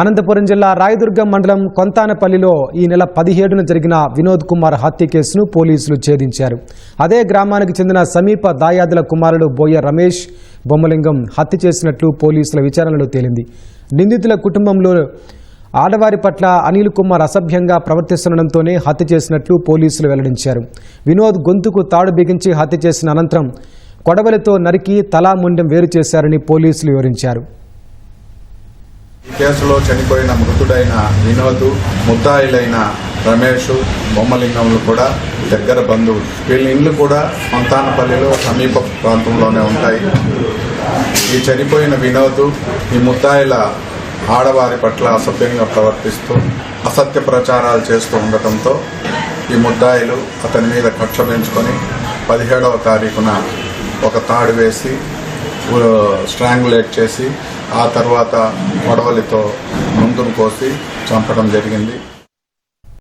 అనంతపురం జిల్లా రాయదుర్గం మండలం కొంతానపల్లిలో ఈ నెల పదిహేడున జరిగిన వినోద్ కుమార్ హత్య కేసును పోలీసులు ఛేదించారు. అదే గ్రామానికి చెందిన సమీప దాయాదుల కుమారుడు బోయ రమేష్ బొమ్మలింగం హత్య చేసినట్లు పోలీసుల విచారణలో తేలింది. నిందితుల కుటుంబంలో ఆడవారి పట్ల అనిల్ కుమార్ అసభ్యంగా ప్రవర్తిస్తుండటంతోనే హత్య చేసినట్లు పోలీసులు వెల్లడించారు. వినోద్ గొంతుకు తాడు బిగించి హత్య చేసిన అనంతరం కొడవలితో నరికి తలా ముండెం వేరు చేశారని పోలీసులు వివరించారు. ఈ కేసులో చనిపోయిన మృతుడైన వినోద్ ముద్దాయిలైన రమేష్ బొమ్మలింగంలు కూడా దగ్గర బంధువులు వీళ్ళ ఇండ్లు కూడా సంతానపల్లిలో సమీప ప్రాంతంలోనే ఉంటాయి. ఈ చనిపోయిన వినోద్ ఈ ముద్దాయిల ఆడవారి పట్ల అసభ్యంగా ప్రవర్తిస్తూ అసత్య ప్రచారాలు చేస్తూ ఉండటంతో ఈ ముద్దాయిలు అతని మీద కక్ష పెంచుకొని పదిహేడవ తారీఖున ఒక తాడు వేసి స్ట్రాంగులేట్ చేసి ఆ తర్వాత గొడవలతో ముందును కోసి చంపడం జరిగింది.